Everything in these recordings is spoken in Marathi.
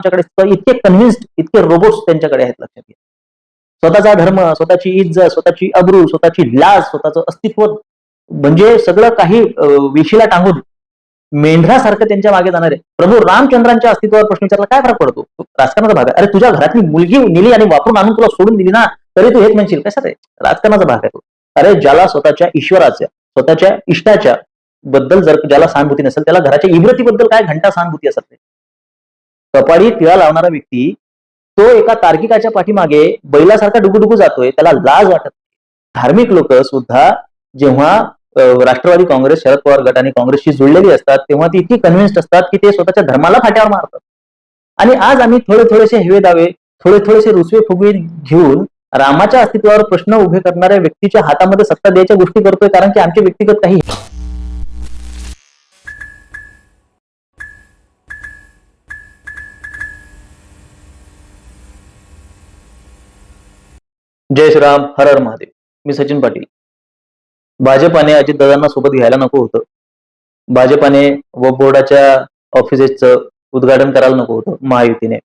आमच्याकडे इतके कन्व्हिन्स्ड इतके रोबोट्स त्यांच्याकडे आहेत लक्षात घ्या. स्वतःचा धर्म स्वतःची इज्जत स्वतःची अब्रू स्वतःची लाज स्वतःचं अस्तित्व म्हणजे सगळं काही वेशीला विशीला टांगून मेंढरासारखं त्यांच्या मागे जाणार. आहे प्रभू रामचंद्रांच्या अस्तित्वावर प्रश्न विचारला काय फरक पडतो? राजकारणाचा भाग आहे. अरे तुझ्या घरातली मुलगी नेली आणि वापरून आणून तुला सोडून दिली ना तरी तू हेच म्हणशील. कसं रे राजकारणाचा भाग आहे तो. अरे ज्याला स्वतःच्या ईश्वराच्या स्वतःच्या इष्टाच्या बद्दल जर ज्याला सहानुभूती नसेल त्याला घराच्या इब्रतीबद्दल काय घंटा सहानुभूती असत नाही? कपाळी तिळा लावणारा व्यक्ती तो एका तार्किकाच्या पाठीमागे बैलासारखा डुगुडुगू जातोय त्याला लाज वाटत धार्मिक लोक सुद्धा जेव्हा राष्ट्रवादी काँग्रेस शरद पवार गट आणि काँग्रेसशी जुळलेली असतात तेव्हा ती इतकी कन्व्हिन्स्ड असतात की ते स्वतःच्या धर्माला फाट्यावर मारतात. आणि आज आम्ही थोडे थोडेसे हेवे दावे थोडे थोडेसे रुसवे फुगवे घेऊन रामाच्या अस्तित्वावर प्रश्न उभे करणाऱ्या व्यक्तीच्या हातामध्ये सत्ता द्यायच्या गोष्टी करतोय कारण की आमचे व्यक्तिगत काही जय श्रीराम हर हर महादेव. मी सचिन पाटील. भाजपाने अजितदादांना सोबत घ्यायला नको होतं. भाजपाने व बोर्डाच्या ऑफिसेसचं उद्घाटन करायला नको होतं महायुतीने.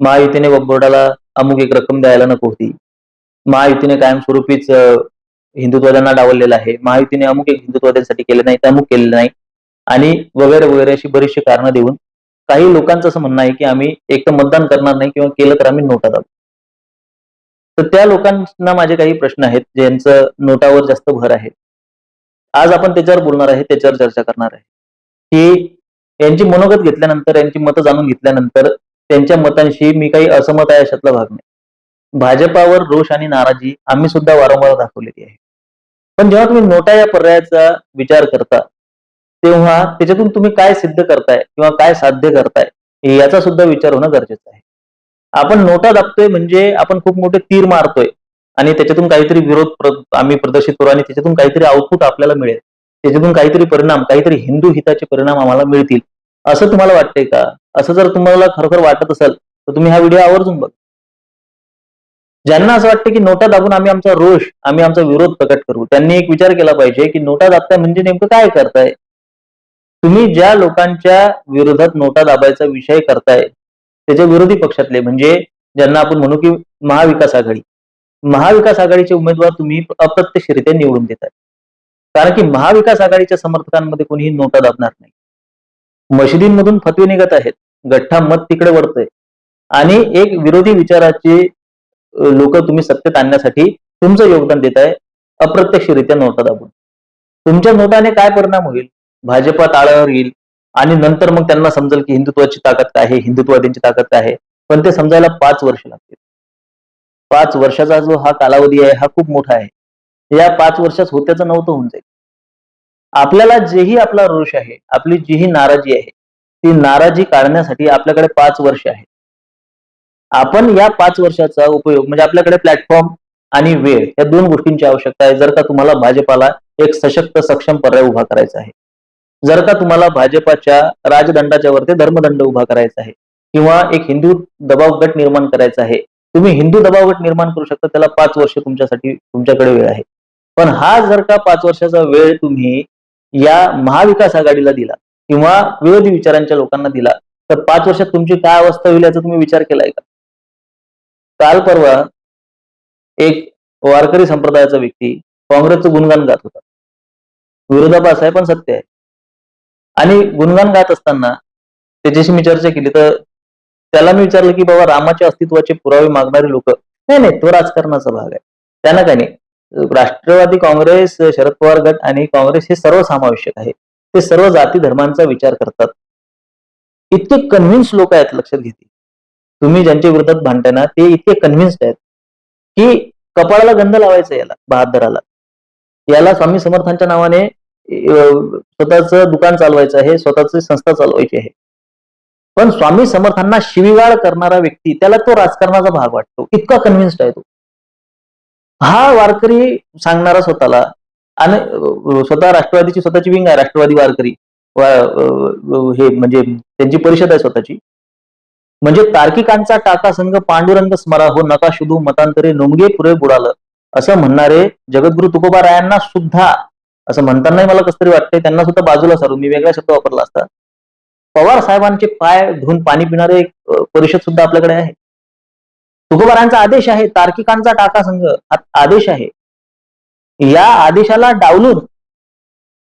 महायुतीने व बोर्डाला अमुक एक रक्कम द्यायला नको होती. महायुतीने कायमस्वरूपीच अं, हिंदुत्ववाद्यांना डावललेलं आहे. महायुतीने अमुक एक हिंदुत्ववाद्यांसाठी केले नाही अमुक केलेलं नाही. आणि वगैरे वगैरे अशी बरीचशी कारणं देऊन काही लोकांचं असं म्हणणं आहे की आम्ही एक तर मतदान करणार नाही किंवा केलं तर आम्ही नोटा दाबू. तर त्या लोकांना माझे काही प्रश्न आहेत ज्यांचं नोटावर जास्त भर आहे. आज आपण त्याच्यावर बोलणार आहे त्याच्यावर चर्चा करणार आहे. की यांची मनोगत घेतल्यानंतर यांची मतं जाणून घेतल्यानंतर त्यांच्या मतांशी मी काही असमत आहे अशातला भाग नाही. भाजपावर रोष आणि नाराजी आम्ही सुद्धा वारंवार दाखवलेली आहे. पण जेव्हा तुम्ही नोटा या पर्यायाचा विचार करता तेव्हा त्याच्यातून तुम्ही काय सिद्ध करताय किंवा काय साध्य करताय याचा सुद्धा विचार होणं गरजेचं आहे. आपण नोटा दाबतोय म्हणजे आपण खूप मोठे तीर मारतोय. आणि त्याच्यातून काहीतरी विरोध आम्ही प्रदर्शित करू आणि त्याच्यातून काहीतरी आउटपुट आपल्याला मिळेल. त्याच्यातून काहीतरी परिणाम काहीतरी हिंदू हिताचे परिणाम आम्हाला मिळतील. असं तुम्हाला वाटतंय का? असं जर तुम्हाला खरोखर वाटत असेल तर तुम्ही हा व्हिडिओ आवर्जून बघा. ज्यांना असं वाटतं की नोटा दाबून आम्ही आमचा रोष आम्ही आमचा विरोध प्रकट करू त्यांनी एक विचार केला पाहिजे की नोटा दाबताय म्हणजे नेमकं काय करताय? तुम्ही ज्या लोकांच्या विरोधात नोटा दाबायचा विषय करताय त्याच्या विरोधी पक्षातले म्हणजे ज्यांना आपण म्हणू की महाविकास आघाडी. महाविकास आघाडीचे उमेदवार तुम्ही अप्रत्यक्षरित्या निवडून देताय. कारण की महाविकास आघाडीच्या समर्थकांमध्ये कोणीही नोटा दाबणार नाही. मशिदींमधून फतवे निघत आहेत. गठ्ठा मत तिकडे वळतोय. आणि एक विरोधी विचाराचे लोक तुम्ही सत्तेत आणण्यासाठी तुमचं योगदान देत आहे अप्रत्यक्षरित्या नोटा दाबून. तुमच्या नोटाने काय परिणाम होईल? भाजपा ताळावर येईल. आणि नंतर मग त्यांना समजेल की हिंदुत्वाची ताकद काय आहे हिंदुत्ववाद्यांची ताकद काय आहे. पण ते समजायला पाच वर्ष लागतील. पाच वर्षाचा जो हा कालावधी आहे हा खूप मोठा आहे. या पाच वर्षात होत्याचं नव्हतं होऊन जाईल. आपल्याला जेही आपला रोष आहे आपली जीही नाराजी आहे ती नाराजी काढण्यासाठी आपल्याकडे पाच वर्ष आहे आपण या पाच वर्षाचा उपयोग म्हणजे आपल्याकडे प्लॅटफॉर्म आणि वेळ या दोन गोष्टींची आवश्यकता आहे. जर का तुम्हाला भाजपाला एक सशक्त सक्षम पर्याय उभा करायचा आहे. जर का तुम्हाला भाजपाच्या राजदंडाच्या वरती धर्मदंड उभा करायचा आहे किंवा एक हिंदू दबाव गट निर्माण करायचा आहे तुम्ही हिंदू दबाव गट निर्माण करू शकता त्याला पाच वर्ष तुमच्यासाठी तुमच्याकडे वेळ आहे. पण हा जर का पाच वर्षाचा वेळ तुम्ही या महाविकास आघाडीला दिला किंवा विरोधी विचारांच्या लोकांना दिला तर पाच वर्षात तुमची काय अवस्था होईल याचा तुम्ही विचार केलाय का? काल परवा एक वारकरी संप्रदायाचा व्यक्ती काँग्रेसचं गुणगान गात होता. विरोधाभास आहे पण सत्य आहे. आणि गुणगान गात असताना त्याच्याशी मी चर्चा केली तर त्याला मी विचारलं की बाबा रामाच्या अस्तित्वाचे पुरावे मागणारे लोक नाही नाही तो राजकारणाचा भाग आहे. त्यांना काय नाही राष्ट्रवादी काँग्रेस शरद पवार गट आणि काँग्रेस हे सर्वसमावेशक आहे ते सर्व जाती धर्मांचा विचार करतात. इतके कन्व्हिन्स लोक आहेत लक्षात घेते. तुम्ही ज्यांच्या विरोधात भांडताना ते इतके कन्व्हिन्स्ड आहेत की कपाळाला गंध लावायचा याला बहादराला. याला स्वामी समर्थांच्या नावाने स्वतःच दुकान चालवायचं आहे स्वतःची संस्था चालवायची आहे. पण स्वामी समर्थांना शिवीगाळ करणारा व्यक्ती त्याला तो राजकारणाचा भाग वाटतो. इतका कन्व्हिन्स्ड आहे तो. हा वारकरी सांगणारा स्वतःला आणि स्वतः राष्ट्रवादीची स्वतःची विंग आहे राष्ट्रवादी वारकरी. वा- हे म्हणजे त्यांची परिषद आहे स्वतःची. म्हणजे तार्किकांचा टाका संघ पांडुरंग स्मरा हो नका शुधू मतांतरे नोंगे पुरे बुडालं असं म्हणणारे जगद्गुरु तुकोबा रायांना सुद्धा असं म्हणतानाही मला कसं तरी वाटतंय त्यांना सुद्धा बाजूला सारून मी वेगळा शब्द वापरला असता. पवार साहेबांचे पाय धुवून पाणी पिणारे एक परिषद सुद्धा आपल्याकडे आहे. तुकोबारांचा आदेश आहे तार्किकांचा टाका संघ आदेश आहे. या आदेशाला डावलून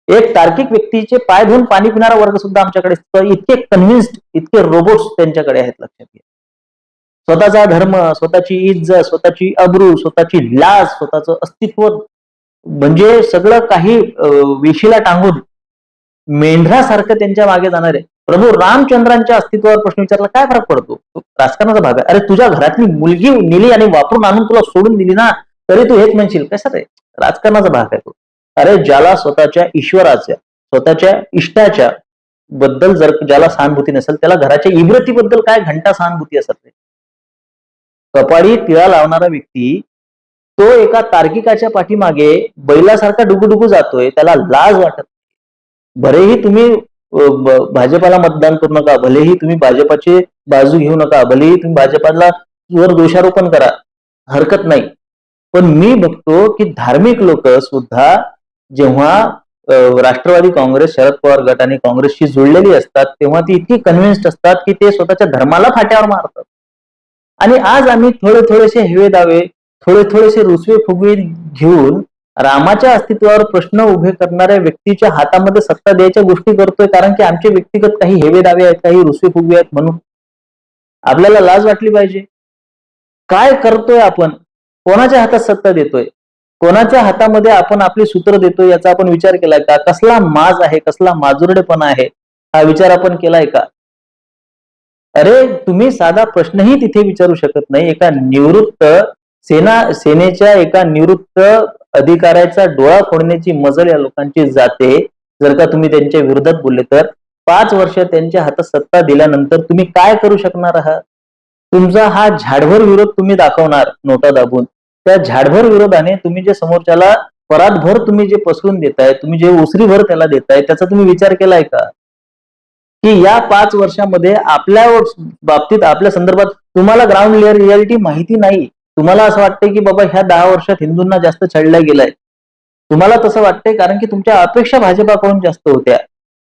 एक तार्किक व्यक्तीचे पाय धुवून पाणी पिणारा वर्ग सुद्धा आमच्याकडे इतके कन्व्हिन्स्ड इतके रोबोट्स त्यांच्याकडे आहेत लक्षात घ्या. स्वतःचा धर्म स्वतःची इज्जत स्वतःची अब्रू स्वतःची लाज स्वतःचं अस्तित्व म्हणजे सगळं काही अं, वेशीला टांगून मेंढरासारखं त्यांच्या मागे जाणार. आहे प्रभू रामचंद्रांच्या अस्तित्वावर प्रश्न विचारला काय फरक पडतो? राजकारणाचा भाग आहे. अरे तुझ्या घरातली मुलगी नेली आणि वापरून आणून तुला सोडून दिली ना तरी तू हेच म्हणशील. कसं रे राजकारणाचा भाग आहे तो. अरे ज्याला स्वतःच्या ईश्वराच्या स्वतःच्या इष्टाच्या बद्दल जर ज्याला सहानुभूती नसेल त्याला घराच्या इब्रतीबद्दल काय घंटा सहानुभूती असत नाही? कपाळी तिळा लावणारा व्यक्ती तो एका तार्किकाच्या पाठीमागे बैलासारखा डुगुडुगू जातोय त्याला लाज वाटत भलेही तुम्ही भाजपाला मतदान करू नका भलेही तुम्ही भाजपाची बाजू घेऊ नका भलेही तुम्ही भाजपाला वर दोषारोपण करा हरकत नाही. पण मी बघतो की धार्मिक लोक सुद्धा जेव्हा राष्ट्रवादी काँग्रेस शरद पवार गट आणि काँग्रेसशी जुळलेली असतात तेव्हा ती इतकी कन्व्हिन्स्ड असतात की ते स्वतःच्या धर्माला फाट्यावर मारतात. आणि आज आम्ही थोडे थोडेसे हेवे दावे थोडे थोडेसे रुसवे फुगवी घेऊन रामाच्या अस्तित्वावर प्रश्न उभे करणाऱ्या व्यक्तीच्या हातामध्ये सत्ता द्यायच्या गोष्टी करतोय कारण की आमचे व्यक्तिगत काही हेवे दावे आहेत काही रुसवे फुगवे आहेत म्हणून. आपल्याला लाज वाटली पाहिजे. काय करतोय आपण? कोणाच्या हातात सत्ता देतोय? कोणाच्या हातामध्ये आपण आपली सूत्र देतोय याचा आपण विचार केलाय का? कसला माज आहे कसला माजुरडेपणा आहे? हा विचार आपण केलाय का? अरे तुम्ही साधा प्रश्नही तिथे विचारू शकत नाही. एका निवृत्त सेना सेनेच्या एका निवृत्त अधिकाऱ्याचा डोळा फोडण्याची मजल या लोकांची जाते. जर का तुम्ही त्यांच्या विरोधात बोलले तर. पाच वर्ष त्यांच्या हातात सत्ता दिल्यानंतर तुम्ही काय करू शकणार आहात? तुमचा हा झाडभर विरोध तुम्ही दाखवणार नोटा दाबून. त्या झाडभर विरोधाने तुम्ही जे समोरच्याला परातभर तुम्ही जे पसरून देताय तुम्ही जे उसरीभर त्याला देताय त्याचा तुम्ही विचार केलाय का? की या पाच वर्षामध्ये आपल्या बाबतीत आपल्या संदर्भात तुम्हाला ग्राउंड लेअर रियालिटी माहिती नाही. तुम्हाला असं वाटतंय की बाबा ह्या दहा वर्षात हिंदूंना जास्त छळल्या गेलंय. तुम्हाला तसं वाटतंय कारण की तुमच्या अपेक्षा भाजपाकडून जास्त होत्या.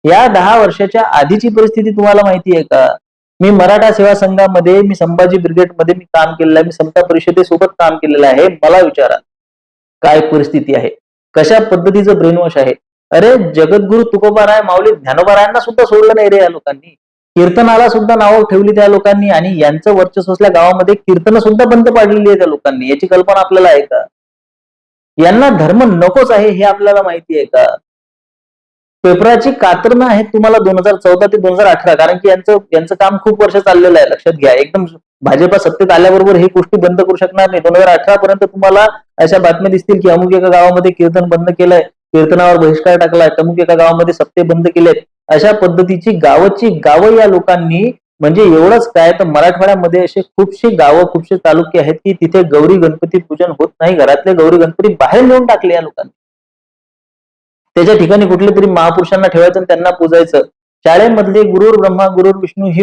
या दहा वर्षाच्या आधीची परिस्थिती तुम्हाला माहिती आहे का? मी मराठा सेवा संघामध्ये मी संभाजी ब्रिगेडमध्ये मी काम केलेलं आहे. मी समता परिषदेसोबत काम केलेलं आहे. मला विचारा काय परिस्थिती आहे? कशा पद्धतीचं ब्रेनवॉश आहे? अरे जगद्गुरु तुकोबाराय माऊली ज्ञानोबारायांना सुद्धा सोडलं नाही रे या लोकांनी. कीर्तनाला सुद्धा नावं ठेवली त्या लोकांनी आणि यांचं वर्चस्व असल्या गावामध्ये कीर्तन सुद्धा बंद पाडलेली आहे त्या लोकांनी. याची कल्पना आपल्याला आहे का? यांना धर्म नकोच आहे हे आपल्याला माहिती आहे का? पेपराची कातरणं आहेत तुम्हाला दोन हजार चौदा ते दोन हजार अठरा कारण की यांचं यांचं काम खूप वर्ष चाललेलं आहे. लक्षात घ्या एकदम भाजपा सत्तेत आल्याबरोबर हे गोष्टी बंद करू शकणार नाही. दोन हजार अठरा पर्यंत तुम्हाला अशा बातम्या दिसतील की अमुक एका गावामध्ये कीर्तन बंद केलंय कीर्तनावर बहिष्कार टाकलाय अमुक एका गावामध्ये सत्ते बंद केलेत. अशा पद्धतीची गावची गावं या लोकांनी म्हणजे एवढंच काय तर मराठवाड्यामध्ये असे खूपशे गावं खूपशे तालुके आहेत की तिथे गौरी गणपती पूजन होत नाही. घरातले गौरी गणपती बाहेर नेऊन टाकले या लोकांनी. त्याच्या ठिकाणी कुठले तरी महापुरुषांना ठेवायचं आणि त्यांना पूजायचं. शाळेमधले गुरुर ब्रह्मा गुरुर विष्णू ही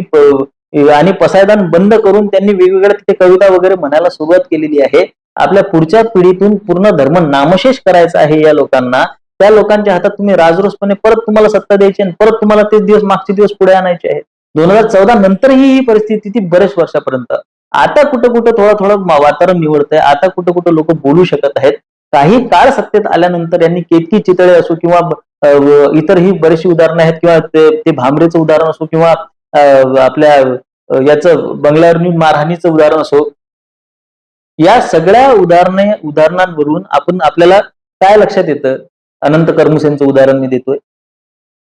आणि पसायदान बंद करून त्यांनी वेगवेगळ्या तिथे कविता वगैरे म्हणायला सुरुवात केलेली आहे. आपल्या पुढच्या पिढीतून पूर्ण धर्म नामशेष करायचा आहे या लोकांना. त्या लोकांच्या हातात तुम्ही राजरोसपणे परत तुम्हाला सत्ता द्यायची आणि परत तुम्हाला तेच दिवस मागचे दिवस पुढे आणायचे आहेत. दोन हजार चौदा नंतरही ही परिस्थिती ती बरेच वर्षापर्यंत. आता कुठं कुठं थोडं थोडं वातावरण वातावरण निवडतंय आता कुठं कुठं लोक बोलू शकत आहेत. काही काळ सत्तेत आल्यानंतर यांनी केतकी चितळे असो किंवा इतरही बरीचशी उदाहरणं आहेत किंवा ते ते भामरेचं उदाहरण असो किंवा आपल्या याचं बंगल्यावर मारहाणीचं उदाहरण असो. या सगळ्या उदाहरणे उदाहरणांवरून आपण आपल्याला काय लक्षात येतं? अनंत कर्मुसेंचं उदाहरण मी देतोय.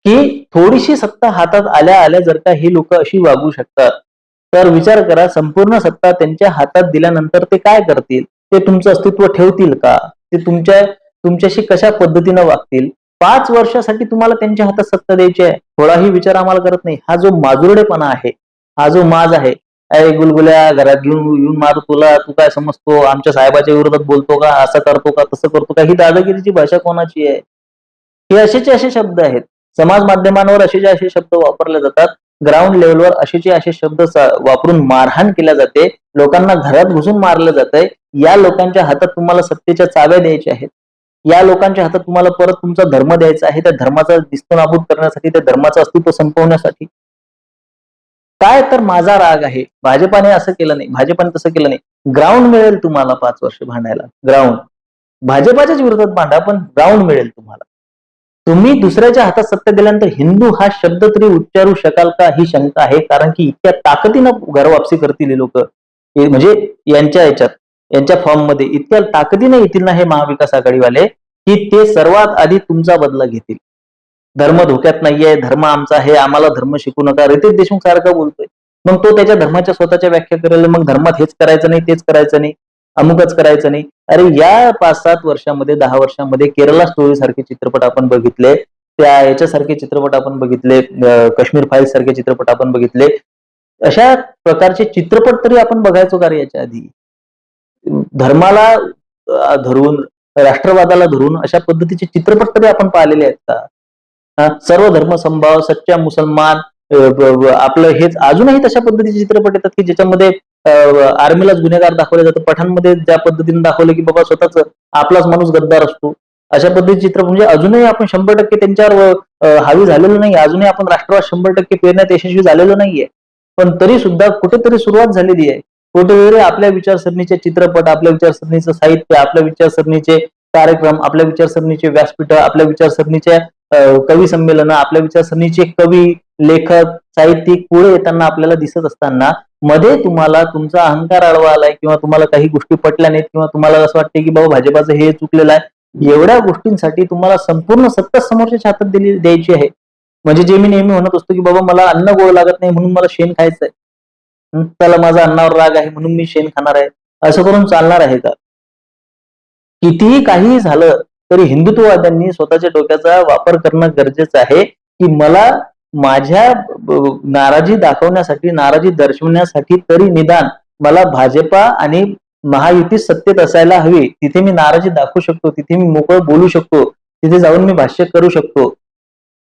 की थोडीशी सत्ता हातात आल्या आल्या जर का ही लोक अशी वागू शकतात तर विचार करा संपूर्ण सत्ता त्यांच्या हातात दिल्यानंतर ते काय करतील? ते तुमचं अस्तित्व ठेवतील का? ते तुमच्या तुमच्याशी कशा पद्धतीनं वागतील? पाच वर्षासाठी तुम्हाला त्यांच्या हातात सत्ता द्यायची आहे. थोडाही विचार आम्हाला करत नाही. हा जो माजुरडेपणा आहे हा जो माज आहे अरे गुलगुल्या घरात घेऊन येऊन मार तुला तू काय समजतो? आमच्या साहेबाच्या विरोधात बोलतो का? असं करतो का? तसं करतो का? ही दादागिरीची भाषा कोणाची आहे? हे असेचे असे शब्द आहेत. समाज माध्यमांवर असेचे असे शब्द वापरले जातात. ग्राउंड लेवलवर असेचे असे शब्द वापरून मारहाण केल्या जाते. लोकांना घरात घुसून मारलं जातंय. या लोकांच्या हातात तुम्हाला सत्तेच्या चाव्या द्यायच्या आहेत. या लोकांच्या हातात तुम्हाला परत तुमचा धर्म द्यायचा आहे. त्या धर्माचा दिसतो नाबूद करण्यासाठी त्या धर्माचं अस्तित्व संपवण्यासाठी. काय तर माझा राग आहे. भाजपाने असं केलं नाही. भाजपाने तसं केलं नाही. ग्राउंड मिळेल तुम्हाला पाच वर्ष भांडायला. ग्राउंड भाजपाच्याच विरोधात भांडा पण ग्राउंड मिळेल तुम्हाला. तुम्ही दुसऱ्याच्या हातात सत्ता दिल्यानंतर हिंदू हा शब्द तरी उच्चारू शकाल का? ही शंका आहे. कारण की इतक्या ताकदीनं घरवापसी करतील हे लोक. म्हणजे यांच्या याच्यात यांच्या फॉर्ममध्ये. इतक्या ताकदीने येतील ना हे महाविकास आघाडीवाले की ते सर्वात आधी तुमचा बदला घेतील. धर्म धोक्यात नाहीये धर्म आमचा आहे आम्हाला धर्म शिकू नका. रितेश देशमुख सारखा बोलतोय. मग तो त्याच्या धर्माच्या स्वतःच्या व्याख्या करेल मग धर्मात हेच करायचं नाही तेच करायचं नाही अमुकच करायचं नाही. अरे या पाच सात वर्षामध्ये दहा वर्षामध्ये केरला स्टोरी सारखे चित्रपट आपण बघितले त्या याच्यासारखे चित्रपट आपण बघितले काश्मीर फाईल सारखे चित्रपट आपण बघितले. अशा प्रकारचे चित्रपट तरी आपण बघायचो का रे याच्या आधी? धर्माला धरून राष्ट्रवादाला धरून अशा पद्धतीचे चित्रपट तरी आपण पाहिलेले आहेत का? सर्व धर्म संभाव सच्चा मुसलमान आपलं हेच अजूनही तशा पद्धतीचे चित्रपट येतात की ज्याच्यामध्ये आर्मीलाच गुन्हेगार दाखवले जातं. पठाणमध्ये ज्या पद्धतीने दाखवलं की बाबा स्वतःच आपलाच माणूस गद्दार असतो. अशा पद्धतीचे चित्र म्हणजे अजूनही आपण शंभर टक्के त्यांच्यावर हावी झालेलो नाही अजूनही आपण राष्ट्रवाद शंभर टक्के पेरण्यात यशस्वी झालेलो नाहीये. पण तरी सुद्धा कुठेतरी सुरुवात झालेली आहे. कुठेतरी आपल्या विचारसरणीचे चित्रपट आपल्या विचारसरणीचं साहित्य आपल्या विचारसरणीचे कार्यक्रम आपल्या विचारसरणीचे व्यासपीठ आपल्या विचारसरणीच्या कवी संमेलन आपल्या विचारसरणीचे कवी लेखक साहित्यिक पुढे येताना आपल्याला दिसत असताना मध्ये तुम्हाला तुमचा अहंकार आळवा आलाय किंवा तुम्हाला काही गोष्टी पटल्या नाहीत किंवा तुम्हाला असं वाटते की बाबा भाजपाचं हे चुकलेलं आहे एवढ्या गोष्टींसाठी तुम्हाला संपूर्ण सत्ता समोरच्या हातात दिली द्यायची आहे. म्हणजे जे मी नेहमी म्हणत असतो की बाबा मला अन्न गोड लागत नाही म्हणून मला शेण खायचंय. त्याला माझा अन्नावर राग आहे म्हणून मी शेण खाणार आहे. असं करून चालणार आहे का? कितीही काहीही झालं तरी हिंदुत्ववाद्यांनी स्वतःच्या डोक्याचा वापर करणं गरजेचं आहे की मला माझ्या नाराजी दाखवण्यासाठी नाराजी दर्शवण्यासाठी तरी निदान मला भाजपा आणि महायुती सत्तेत असायला हवी. तिथे मी नाराजी दाखवू शकतो तिथे मी मोकळं बोलू शकतो तिथे जाऊन मी भाष्य करू शकतो.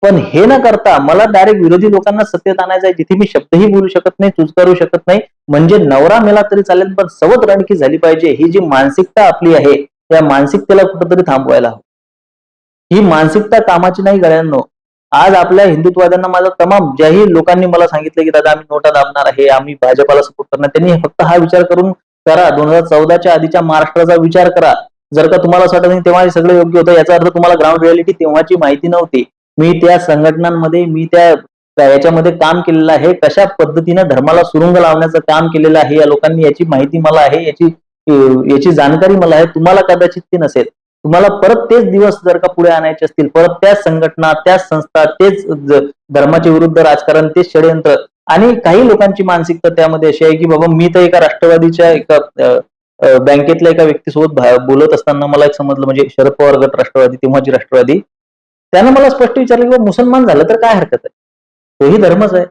पण हे न करता मला डायरेक्ट विरोधी लोकांना सत्तेत आणायचं आहे जिथे मी शब्दही बोलू शकत नाही चुचकारू शकत नाही. म्हणजे नवरा मेला तरी चालेल पण सवत रणकी झाली पाहिजे. ही जी मानसिकता आपली आहे त्या मानसिकतेला कुठंतरी थांबवायला हवं. ही मानसिकता कामाची नाही गळ्यांनो आज आपल्या हिंदुत्ववाद्यांना माझा तमाम ज्याही लोकांनी मला सांगितलं की दादा आम्ही नोटा दाबणार आहे आम्ही भाजपाला सपोर्ट करणार. त्यांनी फक्त हा विचार करून करा. दोन हजार चौदाच्या आधीच्या महाराष्ट्राचा विचार करा. जर का तुम्हाला असं वाटत नाही तेव्हा हे सगळं योग्य होतं. याचा अर्थ तुम्हाला ग्राउंड रियालिटी तेव्हाची माहिती नव्हती. मी त्या संघटनांमध्ये मी त्या याच्यामध्ये काम केलेलं आहे. कशा पद्धतीने धर्माला सुरुंग लावण्याचं काम केलेलं आहे या लोकांनी याची माहिती मला आहे. याची याची जाणकारी मला आहे तुम्हाला कदाचित ती नसेल. तुम्हाला परत तेच दिवस जर का पुढे आणायचे असतील परत त्याच संघटना त्याच संस्था तेच धर्माच्या विरुद्ध राजकारण तेच षडयंत्र आणि काही लोकांची मानसिकता त्यामध्ये अशी आहे की बाबा मी तर एका राष्ट्रवादीच्या एका बँकेतल्या एका व्यक्तीसोबत बोलत असताना मला एक समजलं म्हणजे शरद पवार गट राष्ट्रवादी तेव्हाची राष्ट्रवादी. त्यानं मला स्पष्ट विचारलं की मुसलमान झालं तर काय हरकत आहे? तोही धर्मच आहे.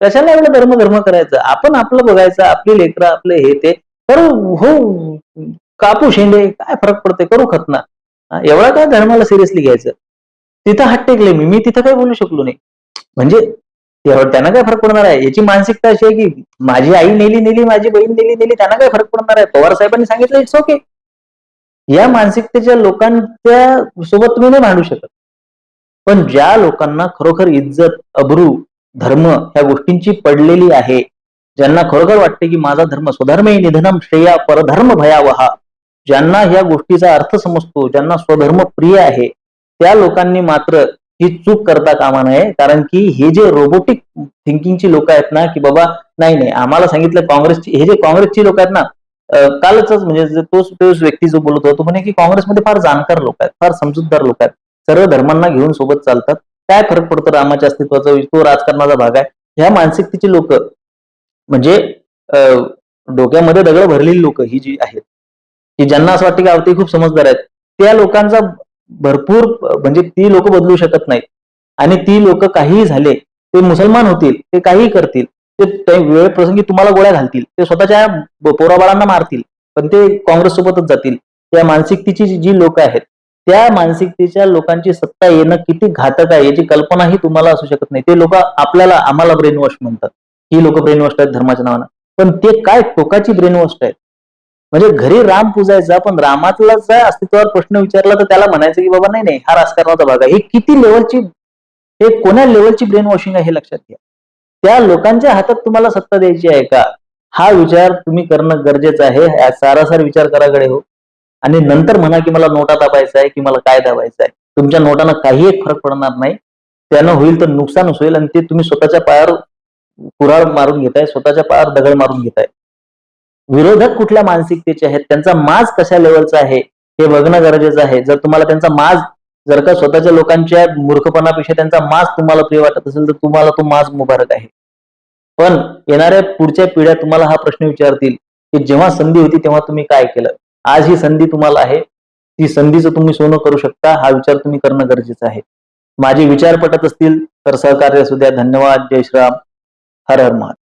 कशाला एवढं धर्म धर्म करायचं? आपण आपलं बघायचं आपली लेकरं आपले हे ते. करू हो. कापू शेंडे काय फरक पडते करू खतना. एवढा काय धर्माला सिरियसली घ्यायचं? तिथं हात टेकले मी. मी तिथं काय बोलू शकलो नाही. म्हणजे त्यांना काय फरक पडणार आहे? याची मानसिकता अशी आहे की माझी आई नेली नेली माझी बहीण नेली नेली त्यांना काय फरक पडणार आहे? पवार साहेबांनी सांगितलं इट्स ओके या मानसिकतेच्या लोकांच्या सोबत तुम्ही नाही भांडू शकत. पण ज्या लोकांना खरोखर इज्जत अब्रू धर्म ह्या गोष्टींची पडलेली आहे ज्यांना खरोखर वाटते की माझा धर्म स्वधर्मे निधनम श्रेया परधर्म भयावहा. ज्यांना ह्या गोष्टीचा अर्थ समजतो ज्यांना स्वधर्म प्रिय आहे त्या लोकांनी मात्र ही चूक करता कामा नये. कारण की हे जे रोबोटिक थिंकिंगची लोक आहेत ना की बाबा नाही नाही आम्हाला सांगितलं काँग्रेसची हे जे काँग्रेसची लोक आहेत ना कालच म्हणजे तोच तोच व्यक्ती जो बोलत होता तो म्हणे की काँग्रेसमध्ये फार जाणकार लोक आहेत फार समजूतदार लोक आहेत. सर्व धर्मांना घेऊन सोबत चालतात. काय फरक पडतो रामाच्या अस्तित्वाचा? तो राजकारणाचा भाग आहे. ह्या मानसिकतेची लोक म्हणजे डोक्यामध्ये दगड भरलेली लोक ही जी आहेत की ज्यांना असं वाटतं की अवती खूप समजदार आहेत त्या लोकांचा भरपूर म्हणजे ती लोक बदलू शकत नाहीत. आणि ती लोक काहीही झाले ते मुसलमान होतील ते काहीही करतील ते वेळ प्रसंगी तुम्हाला गोळ्या घालतील ते स्वतःच्या पोराबाळांना मारतील पण ते काँग्रेस सोबतच जातील. त्या मानसिकतेची जी- जी लोक आहेत त्या मानसिकतेच्या लोकांची सत्ता येणं किती घातक आहे याची कल्पनाही तुम्हाला असू शकत नाही. ते लोक आपल्याला आम्हाला ब्रेन वॉश म्हणतात. ही लोक ब्रेन वॉश आहेत धर्माच्या नावानं. पण ते काय टोकाची ब्रेन वॉश आहेत? म्हणजे घरी राम पूजायचा पण रामातला अस्तित्वावर प्रश्न विचारला तर त्याला म्हणायचं की बाबा नाही नाही हा राजकारणाचा भाग आहे. ही किती लेवलची हे कोण्या लेवलची ब्रेन वॉशिंग आहे हे लक्षात घ्या. त्या लोकांच्या हातात तुम्हाला सत्ता द्यायची आहे का? हा विचार तुम्ही करणं गरजेचं आहे सारासार विचार कराकडे हो. आणि नंतर म्हणा की मला नोटा दाबायचा आहे की मला काय दाबायचं आहे. तुमच्या नोटानं काही एक फरक पडणार नाही. त्यानं होईल तर नुकसानच होईल आणि ते तुम्ही स्वतःच्या पायावर कुराळ मारून घेताय स्वतःच्या पायावर दगड मारून घेताय. विरोधक कुठल्या मानसिकतेचे आहेत त्यांचा माज कशा लेवलचा आहे हे बघणं गरजेचं आहे. जर तुम्हाला त्यांचा माज जर का स्वतःच्या लोकांच्या मूर्खपणापेक्षा त्यांचा माज तुम्हाला प्रिय वाटत असेल तर तुम्हाला तो माज मुबारक आहे. पण येणाऱ्या पुढच्या पिढ्या तुम्हाला हा प्रश्न विचारतील की जेव्हा संधी होती तेव्हा तुम्ही काय केलं? आज ही संधी तुम्हाला आहे ती संधीचं तुम्ही सोनं करू शकता हा विचार तुम्ही करणं गरजेचं आहे. माझे विचार पटत असतील तर सहकार्य असू द्या. धन्यवाद. जय श्राम हर हर महादेव.